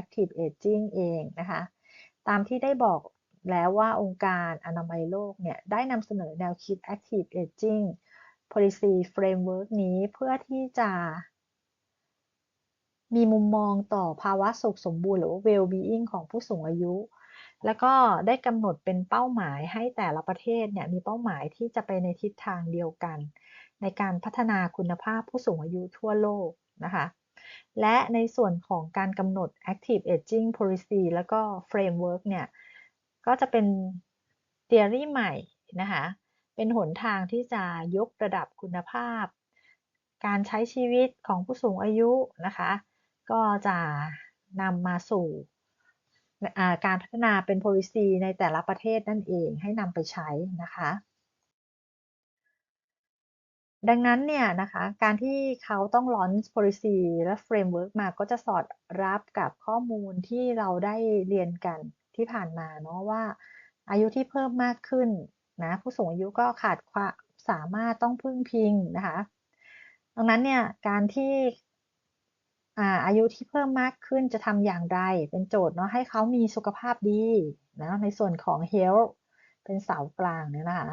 active aging เองนะคะตามที่ได้บอกแล้วว่าองค์การอนามัยโลกเนี่ยได้นำเสนอแนวคิด active aging policy framework นี้เพื่อที่จะมีมุมมองต่อภาวะสุขสมบูรณ์หรือว่า well-being ของผู้สูงอายุ แล้วก็ได้กำหนดเป็นเป้าหมายให้แต่ละประเทศเนี่ยมีเป้าหมายที่จะไปในทิศทางเดียวกัน ในการพัฒนาคุณภาพผู้สูงอายุทั่วโลกนะคะ และในส่วนของการกำหนด active aging policy แล้วก็ framework เนี่ย ก็จะเป็น theory ใหม่นะคะ เป็นหนทางที่จะยกระดับคุณภาพ การใช้ชีวิตของผู้สูงอายุนะคะ ก็จะนำมาสู่การพัฒนาเป็น policy ในแต่ละประเทศนั่นเองให้นำไปใช้นะคะ ดังนั้นเนี่ยนะคะการที่เขาต้อง launch policy และ framework มาก็จะสอดรับกับข้อมูลที่เราได้เรียนกันที่ผ่านมาเนาะว่า อายุที่เพิ่มมากขึ้นนะผู้สูงอายุก็ขาดความสามารถต้องพึ่งพิงนะคะ ดังนั้นเนี่ยการที่อายุที่เพิ่มมากขึ้นจะทำอย่างไร เป็นโจทย์เนาะให้เขามีสุขภาพดีนะในส่วนของ health เป็นเสากลางเนี่ยนะคะ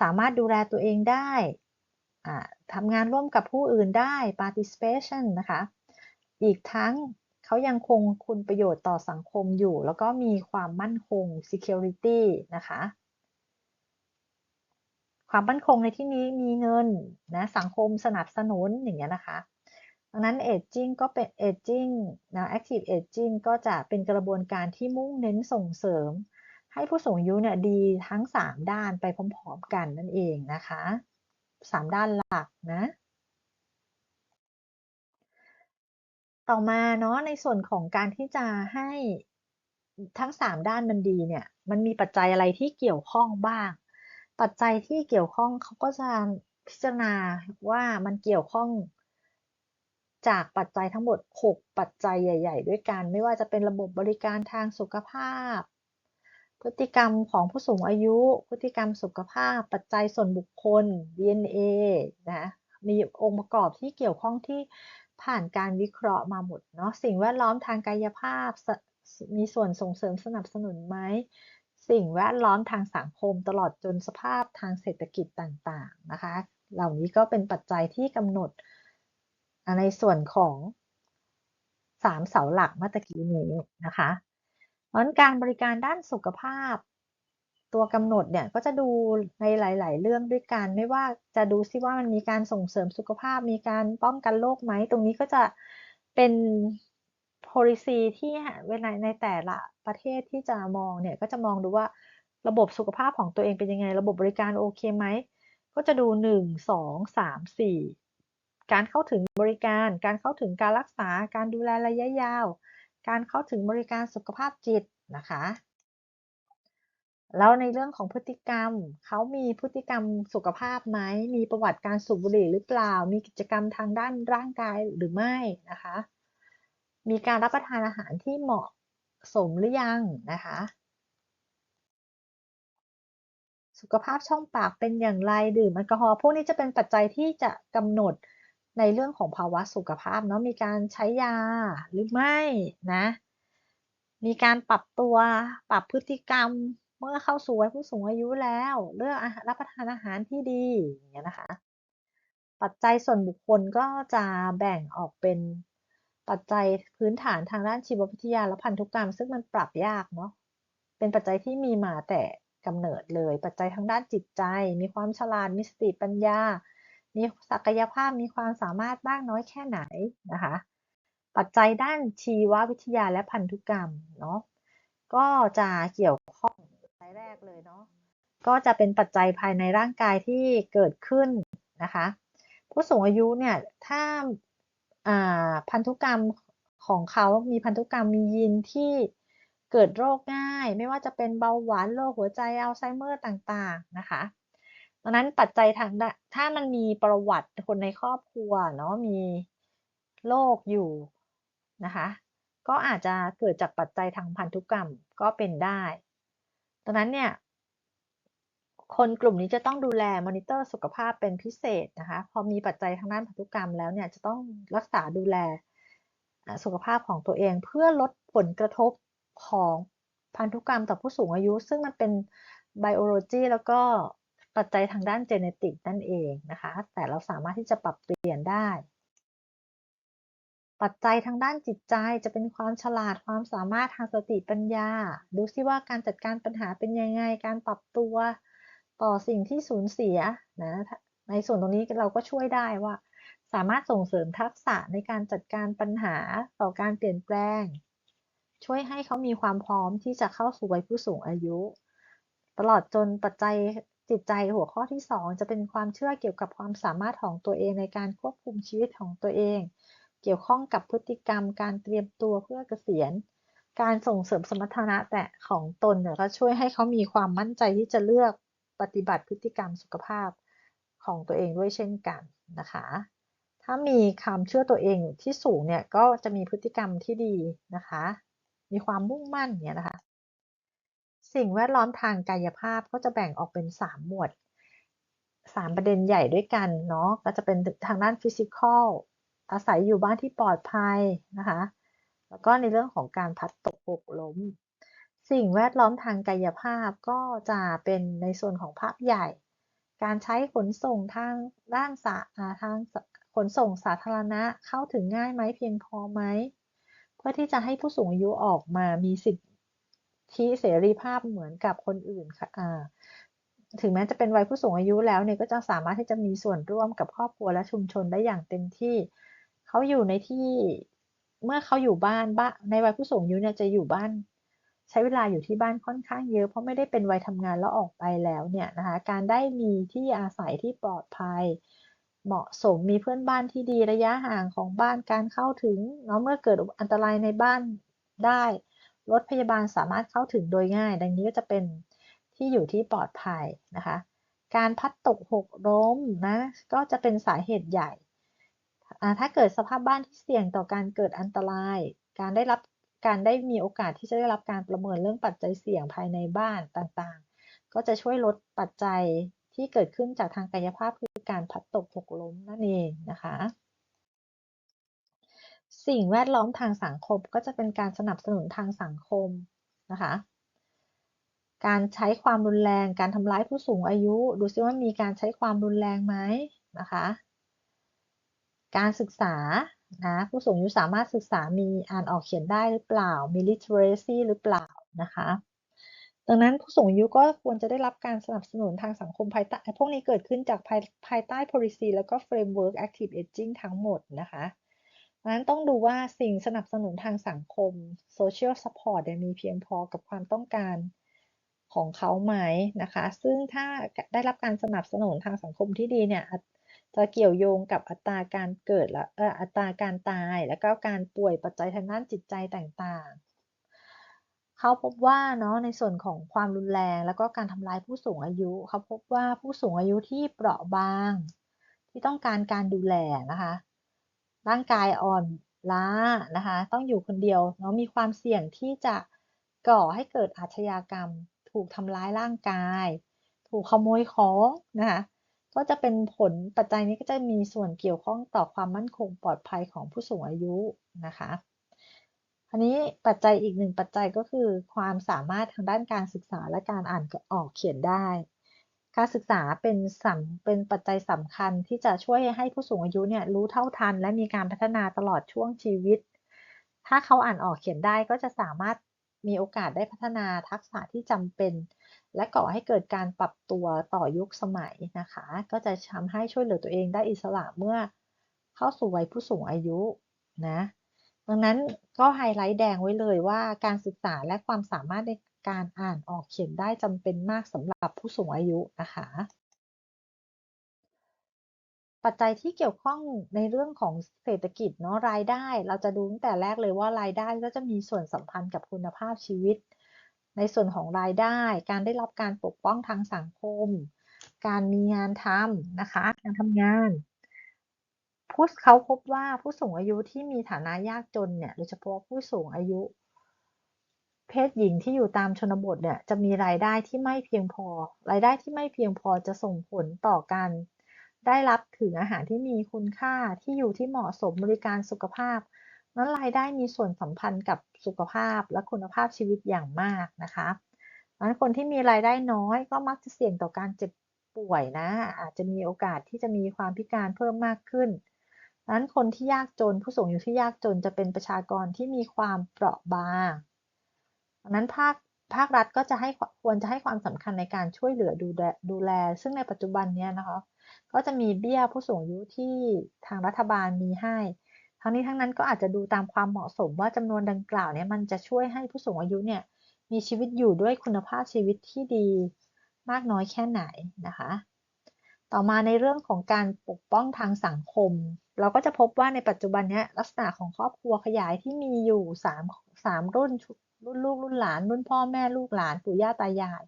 สามารถดูแลตัวเองได้ทำงานร่วมกับผู้อื่นได้ participation นะคะ อีกทั้งเขายังคงคุณประโยชน์ต่อสังคมอยู่ แล้วก็มีความมั่นคง security นะคะ ความมั่นคงในที่นี้มีเงินนะสังคมสนับสนุนอย่างเงี้ยนะคะดังนั้น aging ก็เป็น aging นะ active aging ก็จะเป็นกระบวนการที่มุ่งเน้นส่งเสริม ให้ผู้สูงอายุเนี่ยดีทั้ง 3 ด้านไปพร้อมๆกันนั่นเองนะคะ 3 ด้านหลักนะ ต่อมาเนาะในส่วนของการที่จะให้ทั้ง 3 ด้านมันดีเนี่ยมันมีปัจจัยอะไรที่เกี่ยวข้องบ้าง ปัจจัยที่เกี่ยวข้องเขาก็จะพิจารณาว่ามันเกี่ยวข้องจากปัจจัยทั้งหมด 6 ปัจจัยใหญ่ ๆ ด้วยกัน ไม่ว่าจะเป็นระบบบริการทางสุขภาพ พฤติกรรมของผู้สูงอายุ พฤติกรรมสุขภาพ ปัจจัยส่วนบุคคล DNA นะมีองค์ประกอบที่เกี่ยวข้องที่ผ่านการวิเคราะห์มาหมดเนาะสิ่งแวดล้อมทางกายภาพ มีส่วนส่งเสริมสนับสนุนไหมสิ่งแวดล้อมทางสังคมตลอดจนสภาพทางเศรษฐกิจต่างๆนะคะ เหล่านี้ก็เป็นปัจจัยที่กำหนดในส่วนของสามเสาหลักเมื่อกี้นี้นะคะ ราะการบริการด้านสุขภาพ ตัวกำหนดเนี่ยก็จะดูในหลาย ๆ เรื่องด้วยกัน ไม่ว่าจะดูซิว่ามันมีการส่งเสริมสุขภาพ มีการป้องกันโรคไหม ตรงนี้ก็จะเป็น policy ที่เวลาในแต่ละประเทศที่จะมองเนี่ยก็จะมองดูว่าระบบสุขภาพของตัวเองเป็นยังไง ระบบบริการโอเคไหม ก็จะดู 1 2 3 4 การเข้าถึงบริการ การเข้าถึงการรักษา การดูแลระยะยาว การเข้าถึงบริการสุขภาพจิตนะคะ แล้วในเรื่องของพฤติกรรม เขามีพฤติกรรมสุขภาพไหม มีประวัติการสูบบุหรี่หรือเปล่า มีกิจกรรมทางด้านร่างกายหรือไม่นะคะ มีการรับประทานอาหารที่เหมาะสมหรือยังนะคะสุขภาพช่องปากเป็นอย่างไรดื่มแอลกอฮอล์พวกนี้จะเป็นปัจจัยที่จะกำหนด ในเรื่องของภาวะสุขภาพเนาะมีการใช้ยาหรือไม่นะ มีการปรับตัวปรับพฤติกรรมเมื่อเข้าสู่วัยผู้สูงอายุแล้ว เลือกรับประทานอาหารที่ดีอย่างเงี้ยนะคะ ปัจจัยส่วนบุคคลก็จะแบ่งออกเป็นปัจจัยพื้นฐานทางด้านชีววิทยาและพันธุกรรม ซึ่งมันปรับยากเนาะเป็นปัจจัยที่มีมาแต่กำเนิดเลย ปัจจัยทางด้านจิตใจ มีความฉลาดมีสติปัญญา มีศักยภาพมีความสามารถมากน้อยแค่ไหนนะคะ ปัจจัยด้านชีววิทยาและพันธุกรรมเนาะก็จะเกี่ยวข้องแรกเลยเนาะก็จะเป็นปัจจัยภายในร่างกายที่เกิดขึ้นนะคะ ผู้สูงอายุเนี่ยถ้าพันธุกรรมของเขามีพันธุกรรมมียีนที่เกิดโรคง่าย ไม่ว่าจะเป็นเบาหวานโรคหัวใจอัลไซเมอร์ต่างๆนะคะ ดังนั้นปัจจัยทางถ้ามันมีประวัติคนในครอบครัวเนาะมีโรคอยู่นะคะ ก็อาจจะเกิดจากปัจจัยทางพันธุกรรมก็เป็นได้ดังนั้นเนี่ยคนกลุ่มนี้จะต้องดูแลมอนิเตอร์สุขภาพเป็นพิเศษนะคะ พอมีปัจจัยทางด้านพันธุกรรมแล้วเนี่ยจะต้องรักษาดูแลสุขภาพของตัวเองเพื่อลดผลกระทบของพันธุกรรมต่อผู้สูงอายุ ซึ่งมันเป็นไบโอโลจีแล้วก็ ปัจจัยทางด้านเจเนติกนั่นเองนะคะ แต่เราสามารถที่จะปรับเปลี่ยนได้ ปัจจัยทางด้านจิตใจจะเป็นความฉลาดความสามารถทางสติปัญญา ดูซิว่าการจัดการปัญหาเป็นยังไง การปรับตัวต่อสิ่งที่สูญเสียนะ ในส่วนตรงนี้เราก็ช่วยได้ว่า สามารถส่งเสริมทักษะในการจัดการปัญหาต่อการเปลี่ยนแปลง ช่วยให้เขามีความพร้อมที่จะเข้าสู่วัยผู้สูงอายุ ตลอดจนปัจจัย จิตใจหัวข้อที่ 2 จะเป็นความเชื่อเกี่ยวกับความสามารถของตัวเองในการควบคุมชีวิตของตัวเอง เกี่ยวข้องกับพฤติกรรม การเตรียมตัวเพื่อเกษียณ การส่งเสริมสมรรถนะแต่ของตนเนี่ยก็ช่วยให้เขามีความมั่นใจที่จะเลือกปฏิบัติพฤติกรรมสุขภาพของตัวเองด้วยเช่นกันนะคะ ถ้ามีความเชื่อตัวเองที่สูงเนี่ยก็จะมีพฤติกรรมที่ดีนะคะ มีความมุ่งมั่นเนี่ยนะคะ สิ่งแวดล้อมทางกายภาพก็จะแบ่งออกเป็น 3 หมวด 3 ประเด็นใหญ่ด้วยกันเนาะก็จะเป็นทางด้านฟิสิกอลอาศัยอยู่บ้านที่ปลอดภัยนะคะแล้วก็ในเรื่องของการพัดตกหกล้ม สิ่งแวดล้อมทางกายภาพก็จะเป็นในส่วนของภาพใหญ่ การใช้ขนส่งทางด้านสาทางขนส่งสาธารณะเข้าถึงง่ายไหมเพียงพอไหม เพื่อที่จะให้ผู้สูงอายุออกมามีสิทธิ เสรีภาพเหมือนกับคนอื่นค่ะถึงแม้จะเป็นวัยผู้สูงอายุแล้วเนี่ยก็จะสามารถที่จะมีส่วนร่วมกับครอบครัวและชุมชนได้อย่างเต็มที่ เขาอยู่ในที่เมื่อเขาอยู่บ้านบ้านในวัยผู้สูงอายุเนี่ยจะอยู่บ้าน ใช้เวลาอยู่ที่บ้านค่อนข้างเยอะเพราะไม่ได้เป็นวัยทำงานแล้วออกไปแล้วเนี่ยนะคะการได้มีที่อาศัยที่ปลอดภัย เหมาะสมมีเพื่อนบ้านที่ดีระยะห่างของบ้านการเข้าถึงเนาะเมื่อเกิดอันตรายในบ้านได้ รถพยาบาลสามารถเข้าถึงโดยง่าย ดังนี้ก็จะเป็นที่อยู่ที่ปลอดภัยนะคะ การพัดตกหกล้มนะก็จะเป็นสาเหตุใหญ่ ถ้าเกิดสภาพบ้านที่เสี่ยงต่อการเกิดอันตราย การได้รับการได้มีโอกาสที่จะได้รับการประเมินเรื่องปัจจัยเสี่ยงภายในบ้านต่างๆ ก็จะช่วยลดปัจจัยที่เกิดขึ้นจากทางกายภาพคือการพัดตกหกล้มนั่นเองนะคะ สิ่งแวดล้อมทางสังคมก็จะเป็นการสนับสนุนทางสังคมนะคะ การใช้ความรุนแรง การทำร้ายผู้สูงอายุ ดูซิว่ามีการใช้ความรุนแรงไหมนะคะ การศึกษานะผู้สูงอายุสามารถศึกษามีอ่านออกเขียนได้หรือเปล่า มี literacy หรือเปล่านะคะดังนั้นผู้สูงอายุก็ควรจะได้รับการสนับสนุนทางสังคมภายใต้พวกนี้เกิดขึ้นจากภายภายใต้ policy แล้วก็ framework active aging ทั้งหมดนะคะ นั้นต้องดูว่าสิ่งสนับสนุนทางสังคม social support มีเพียงพอกับความต้องการของเขาไหมนะคะ ซึ่งถ้าได้รับการสนับสนุนทางสังคมที่ดีเนี่ยจะเกี่ยวโยงกับอัตราการเกิดและอัตราการตาย แล้วก็การป่วยปัจจัยทางด้านจิตใจต่างๆ เขาพบว่าเนาะในส่วนของความรุนแรงแล้วก็การทำลายผู้สูงอายุ เขาพบว่าผู้สูงอายุที่เปราะบาง ที่ต้องการการดูแลนะคะ ร่างกายอ่อนล้านะคะ ต้องอยู่คนเดียวเนาะมีความเสี่ยงที่จะก่อให้เกิดอาชญากรรม ถูกทำร้ายร่างกาย ถูกขโมยของนะคะก็จะเป็นผลปัจจัยนี้ก็จะมีส่วนเกี่ยวข้องต่อความมั่นคงปลอดภัยของผู้สูงอายุนะคะอันนี้ปัจจัยอีกหนึ่งปัจจัยก็คือ ความสามารถทางด้านการศึกษาและการอ่านออกเขียนได้ การศึกษาเป็นสำเป็นปัจจัยสำคัญที่จะช่วยให้ผู้สูงอายุเนี่ยรู้เท่าทัน และมีการพัฒนาตลอดช่วงชีวิต ถ้าเขาอ่านออกเขียนได้ก็จะสามารถมีโอกาสได้พัฒนาทักษะที่จำเป็น และก่อให้เกิดการปรับตัวต่อยุคสมัยนะคะ ก็จะทำให้ช่วยเหลือตัวเองได้อิสระเมื่อเข้าสู่วัยผู้สูงอายุนะดังนั้นก็ไฮไลท์แดงไว้เลยว่าการศึกษาและความสามารถใน การอ่านออกเขียนได้จำเป็นมากสำหรับผู้สูงอายุนะคะ ปัจจัยที่เกี่ยวข้องในเรื่องของเศรษฐกิจเนาะรายได้ เราจะดูตั้งแต่แรกเลยว่ารายได้ก็จะมีส่วนสัมพันธ์กับคุณภาพชีวิต ในส่วนของรายได้ การได้รับการปกป้องทางสังคม การมีงานทำนะคะการทำงานผู้เขาพบว่าผู้สูงอายุที่มีฐานะยากจนเนี่ยโดยเฉพาะผู้สูงอายุ เพศหญิงที่อยู่ตามชนบทเนี่ยจะมีรายได้ที่ไม่เพียงพอ รายได้ที่ไม่เพียงพอจะส่งผลต่อการได้รับถึงอาหารที่มีคุณค่าที่อยู่ที่เหมาะสมบริการสุขภาพ นั้นรายได้มีส่วนสัมพันธ์กับสุขภาพและคุณภาพชีวิตอย่างมากนะคะนั้นคนที่มีรายได้น้อยก็มักจะเสี่ยงต่อการเจ็บป่วยนะ อาจจะมีโอกาสที่จะมีความพิการเพิ่มมากขึ้นนั้นคนที่ยากจนผู้สูงอายุที่ยากจนจะเป็นประชากรที่มีความเปราะบาง นั้นภาคภาครัฐก็จะให้ควรจะให้ความสำคัญในการช่วยเหลือดูแลดูแล ซึ่งในปัจจุบันนี้นะคะ ก็จะมีเบี้ยผู้สูงอายุที่ทางรัฐบาลมีให้ ทั้งนี้ทั้งนั้นก็อาจจะดูตามความเหมาะสมว่าจำนวนดังกล่าวเนี่ยมันจะช่วยให้ผู้สูงอายุเนี่ยมีชีวิตอยู่ด้วยคุณภาพชีวิตที่ดีมากน้อยแค่ไหนนะคะ ต่อมาในเรื่องของการปกป้องทางสังคม เราก็จะพบว่าในปัจจุบันนี้ลักษณะของครอบครัวขยายที่มีอยู่3 3รุ่น รุ่นลูกรุ่นหลานรุ่นพ่อแม่ลูกหลานปู่ย่าตายาย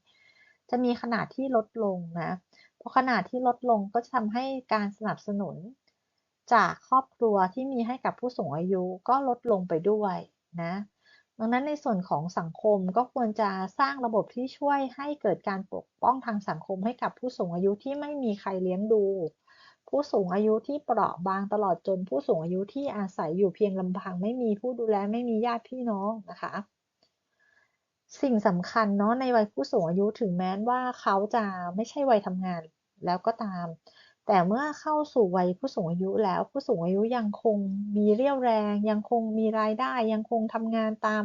จะมีขนาดที่ลดลงนะเพราะขนาดที่ลดลงก็จะทำให้การสนับสนุน จากครอบครัวที่มีให้กับผู้สูงอายุก็ลดลงไปด้วยนะดังนั้นในส่วนของสังคมก็ควรจะสร้างระบบที่ช่วยให้เกิดการปกป้องทางสังคมให้กับผู้สูงอายุที่ไม่มีใครเลี้ยงดู ผู้สูงอายุที่เปราะบางตลอดจนผู้สูงอายุที่อาศัยอยู่เพียงลำพัง ไม่มีผู้ดูแลไม่มีญาติพี่น้องนะคะ สิ่งสำคัญเนาะในวัยผู้สูงอายุถึงแม้ว่าเขาจะไม่ใช่วัยทำงานแล้วก็ตาม แต่เมื่อเข้าสู่วัยผู้สูงอายุแล้วผู้สูงอายุยังคงมีเรี่ยวแรง ยังคงมีรายได้ ยังคงทำงานตาม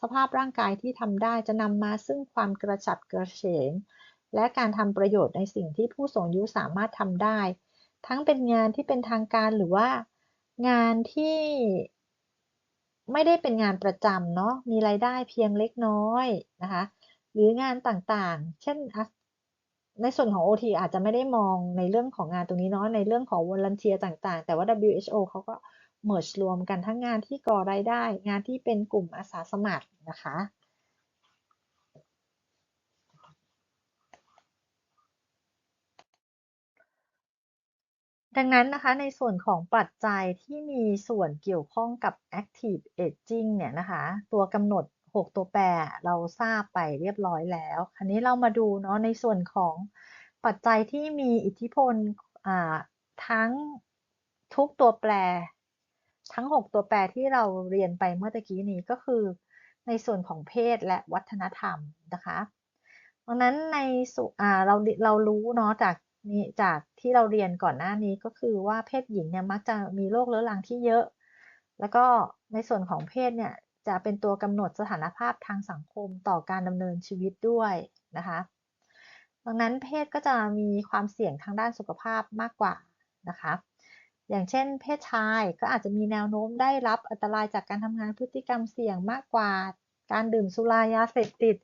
สภาพร่างกายที่ทำได้จะนำมาซึ่งความกระฉับกระเฉง และการทำประโยชน์ในสิ่งที่ผู้สูงอายุสามารถทำได้ ทั้งเป็นงานที่เป็นทางการหรือว่างานที่ ไม่ได้เป็นงานประจำเนาะมีรายได้เพียงเล็กน้อยนะคะหรืองานต่างๆ เช่น ในส่วนของ OT อาจจะไม่ได้มองในเรื่องของงานตรงนี้เนาะในเรื่องของวอลันเทียต่าง ๆ แต่ว่า WHO เขาก็ merge รวมกันทั้งงานที่ก่อรายได้ งานที่เป็นกลุ่มอาสาสมัครนะคะ ดังนั้นนะคะในส่วนของปัจจัยที่มีส่วนเกี่ยวข้องกับ active aging เนี่ยนะคะตัวกำหนด 6 ตัวแปรเราทราบไปเรียบร้อยแล้วคราวนี้เรามาดูเนาะในส่วนของปัจจัยที่มีอิทธิพลทั้งทุกตัวแปร ทั้ง 6 ตัวแปรที่เราเรียนไปเมื่อตะกี้นี้ก็คือในส่วนของเพศและวัฒนธรรมนะคะดังนั้นในสุเราเรารู้เนาะจาก นี่จากที่เราเรียนก่อนหน้านี้ก็คือว่าเพศหญิงเนี่ยมักจะมีโรคเรื้อรังที่เยอะ แล้วก็ในส่วนของเพศเนี่ยจะเป็นตัวกำหนดสถานภาพทางสังคมต่อการดำเนินชีวิตด้วยนะคะ ดังนั้นเพศก็จะมีความเสี่ยงทางด้านสุขภาพมากกว่านะคะ อย่างเช่น เพศชายก็อาจจะมีแนวโน้มได้รับอันตรายจากการทำงานพฤติกรรมเสี่ยงมากกว่า การดื่มสุรายาเสพติด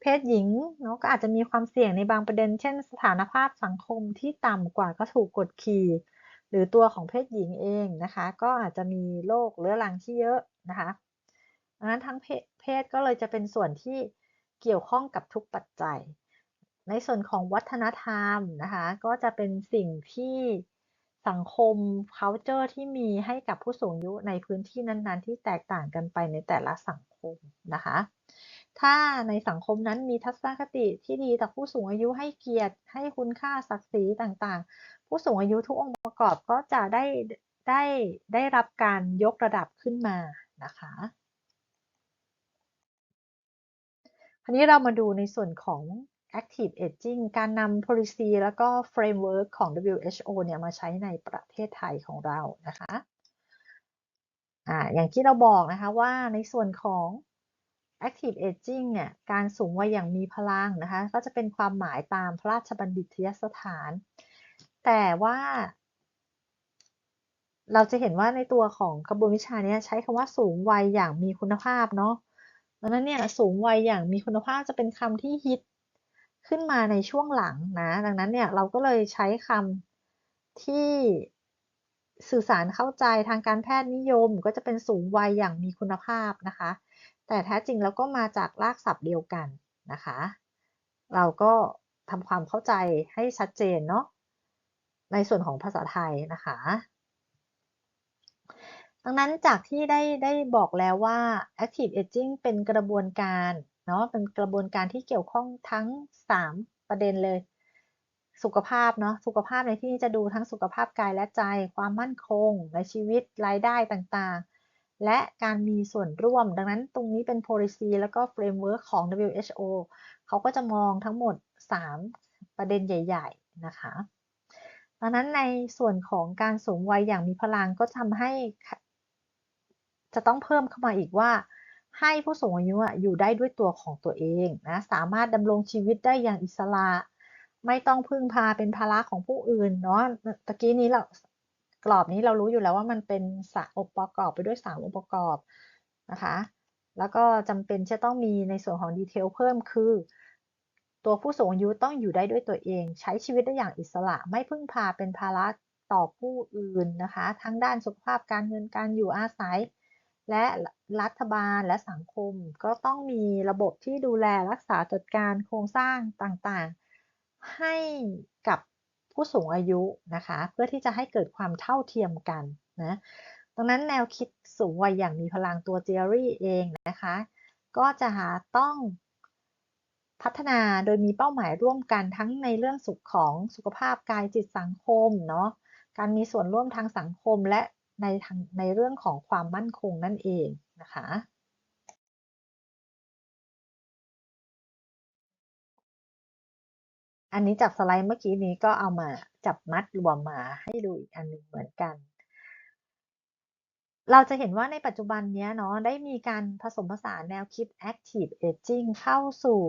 เพศหญิงเนาะก็อาจจะมีความเสี่ยงในบางประเด็น เช่น สถานภาพสังคมที่ต่ำกว่าก็ถูกกดขี่ หรือตัวของเพศหญิงเองนะคะ ก็อาจจะมีโรคเรื้อรังที่เยอะนะคะดังนั้นทั้งเพศก็เลยจะเป็นส่วนที่เกี่ยวข้องกับทุกปัจจัย ในส่วนของวัฒนธรรมนะคะก็จะเป็นสิ่งที่สังคม culture ที่มีให้กับผู้สูงอายุในพื้นที่นั้นๆ ที่แตกต่างกันไปในแต่ละสังคมนะคะ ถ้าในสังคมนั้นมีทัศนคติที่ดีต่อผู้สูงอายุให้เกียรติ ให้คุณค่าศักดิ์ศรีต่างๆ ผู้สูงอายุทุกองค์ประกอบก็จะได้ได้ได้รับการยกระดับขึ้นมานะคะคราวนี้เรามาดูในส่วนของ active aging การนำ policy แล้วก็ framework ของ WHO เนี่ยมาใช้ในประเทศไทยของเรานะคะอ่าอย่างที่เราบอกนะคะว่าในส่วนของ active aging เนี่ยการสูงวัยอย่างมีพลังนะคะก็จะเป็นความหมายตามพระราชบัญญัติยสถาน แต่ว่า เราจะเห็นว่าในตัวของกระบวนวิชานี้ใช้คำว่าสูงวัยอย่างมีคุณภาพเนาะดังนั้นเนี่ยสูงวัยอย่างมีคุณภาพจะเป็นคำที่ฮิตขึ้นมาในช่วงหลังนะดังนั้นเนี่ยเราก็เลยใช้คำที่สื่อสารเข้าใจทางการแพทย์นิยมก็จะเป็นสูงวัยอย่างมีคุณภาพนะคะ แต่แท้จริงแล้วก็มาจากรากศัพท์เดียวกันนะคะ เราก็ทำความเข้าใจให้ชัดเจนเนาะในส่วนของภาษาไทยนะคะ ดังนั้นจากที่ได้ได้บอกแล้วว่า active aging เป็นกระบวนการเนาะเป็นกระบวนการที่เกี่ยวข้องทั้ง 3 ประเด็นเลย สุขภาพเนาะสุขภาพในที่นี้จะดูทั้งสุขภาพกายและใจ ความมั่นคงในชีวิตรายได้ต่างๆ และการมีส่วนร่วม ดังนั้นตรงนี้เป็น policy แล้วก็ framework ของ WHO เขาก็จะมองทั้งหมด 3 ประเด็นใหญ่ ๆ นะคะดังนั้นในส่วนของการสูงวัยอย่างมีพลังก็ทำให้ จะต้องเพิ่มเข้ามาอีกว่า ให้ผู้สูงอายุอยู่ได้ด้วยตัวของตัวเองนะสามารถดำรงชีวิตได้อย่างอิสระ ไม่ต้องพึ่งพาเป็นภาระของผู้อื่นเนาะตะกี้นี้เรา กรอบนี้เรารู้อยู่แล้วว่ามันเป็นสะองค์ประกอบไปด้วย 3 องค์ประกอบนะคะ แล้วก็จำเป็นจะต้องมีในส่วนของดีเทลเพิ่มคือ ตัวผู้สูงอายุต้องอยู่ได้ด้วยตัวเอง ใช้ชีวิตได้อย่างอิสระ ไม่พึ่งพาเป็นภาระต่อผู้อื่นนะคะ ทั้งด้านสุขภาพการเงินการอยู่อาศัย และรัฐบาลและสังคม ก็ต้องมีระบบที่ดูแลรักษาจัดการโครงสร้างต่างๆ ให้ ผู้สูงอายุนะคะ เพื่อที่จะให้เกิดความเท่าเทียมกันนะดังนั้นแนวคิดสูงวัยอย่างมีพลังตัว theory เองนะคะ ก็จะหาต้องพัฒนาโดยมีเป้าหมายร่วมกันทั้งในเรื่องสุขของสุขภาพกายจิตสังคมเนาะการมีส่วนร่วมทางสังคมและในทางในเรื่องของความมั่นคงนั่นเองนะคะ อันนี้จากสไลด์เมื่อกี้นี้ก็เอามาจับมัดรวมมาให้ดูอีกอันหนึ่งเหมือนกัน เราจะเห็นว่าในปัจจุบันนี้เนาะได้มีการผสมผสานแนวคิด active aging เข้าสู่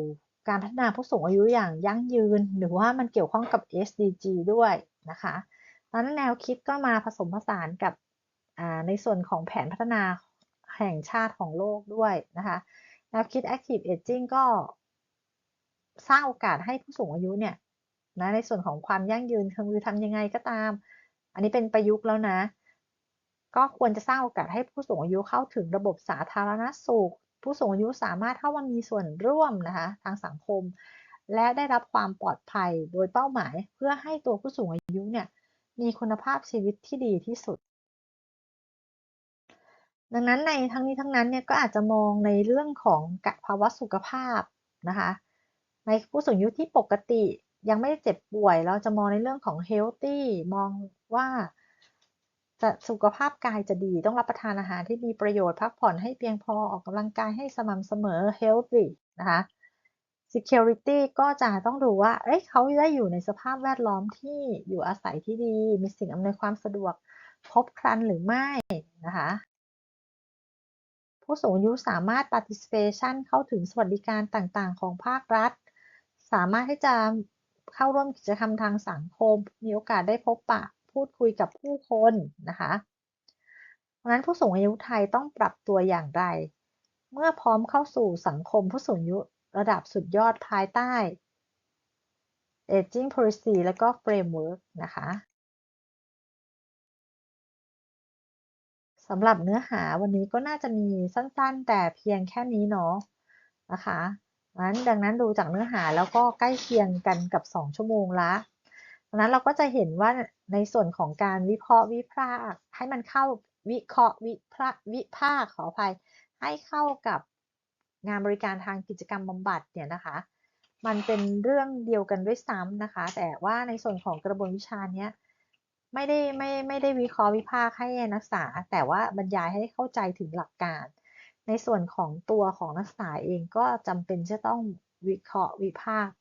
การพัฒนาผู้สูงอายุอย่างยั่งยืน หรือว่ามันเกี่ยวข้องกับ SDG ด้วยนะคะดังนั้นแนวคิดก็มาผสมผสานกับในส่วนของแผนพัฒนาแห่งชาติของโลกด้วยนะคะแนวคิด active aging ก็ สร้างโอกาสให้ผู้สูงอายุเนี่ยนะในส่วนของความยั่งยืนคือทำยังไงก็ตาม อันนี้เป็นประยุกต์แล้วนะ ก็ควรจะสร้างโอกาสให้ผู้สูงอายุเข้าถึงระบบสาธารณสุข ผู้สูงอายุสามารถเข้ามามีส่วนร่วมนะคะทางสังคม และได้รับความปลอดภัยโดยเป้าหมายเพื่อให้ตัวผู้สูงอายุเนี่ยมีคุณภาพชีวิตที่ดีที่สุด ดังนั้นในทั้งนี้ทั้งนั้นเนี่ยก็อาจจะมองในเรื่องของภาวะสุขภาพนะคะ ในผู้สูงอายุที่ปกติยังไม่ได้เจ็บป่วย เราจะมองในเรื่องของ healthy มองว่าจะสุขภาพกายจะดีต้องรับประทานอาหารที่มีประโยชน์พักผ่อนให้เพียงพอออกกำลังกายให้สม่ำเสมอ healthy นะคะ security ก็จะต้องดูว่าเอ้ยเขาได้อยู่ในสภาพแวดล้อมที่อยู่อาศัยที่ดี มีสิ่งอำนวยความสะดวกครบครันหรือไม่นะคะผู้สูงอายุสามารถ participation เข้าถึงสวัสดิการต่างๆ ของภาครัฐ สามารถที่จะเข้าร่วมกิจกรรมทางสังคม มีโอกาสได้พบปะพูดคุยกับผู้คนนะคะเพราะนั้นผู้สูงอายุไทยต้องปรับตัวอย่างไร เมื่อพร้อมเข้าสู่สังคมผู้สูงอายุระดับสุดยอดภายใต้ Aging Policy และก็ Framework นะคะสำหรับเนื้อหาวันนี้ก็น่าจะมีสั้นๆ แต่เพียงแค่นี้เนาะนะคะ นั้นดังนั้นดูจากเนื้อหาแล้วก็ใกล้เคียงกันกับ 2 ชั่วโมงละดังนั้นเราก็จะเห็นว่าในส่วนของการวิเคราะห์วิพากษ์ให้มันเข้าวิเคราะห์วิพากษ์วิพากษ์ขออภัยให้เข้ากับงานบริการทางกิจกรรมบำบัดเนี่ยนะคะ มันเป็นเรื่องเดียวกันด้วยซ้ำนะคะ แต่ว่าในส่วนของกระบวนวิชาเนี้ยไม่ได้ไม่ไม่ได้วิเคราะห์วิพากษ์ให้นักศึกษา แต่ว่าบรรยายให้เข้าใจถึงหลักการ ในส่วนของตัวของนักศึกษาเองก็จำเป็นจะต้องวิเคราะห์วิพากษ์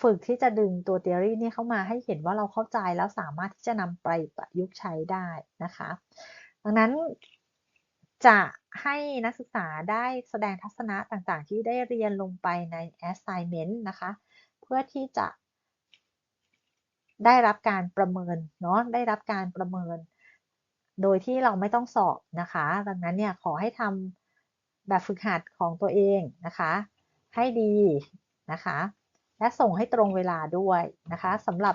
ฝึกที่จะดึงตัว theory นี้เข้ามาให้เห็นว่าเราเข้าใจแล้วสามารถที่จะนำไปประยุกต์ใช้ได้นะคะ ดังนั้นจะให้นักศึกษาได้แสดงทัศนะต่างๆ ที่ได้เรียนลงไปใน assignment นะคะ เพื่อที่จะได้รับการประเมินเนาะได้รับการประเมิน โดยที่เราไม่ต้องสอบนะคะ ดังนั้นเนี่ยขอให้ทำแบบฝึกหัดของตัวเองนะคะ ให้ดีนะคะ และส่งให้ตรงเวลาด้วยนะคะสำหรับ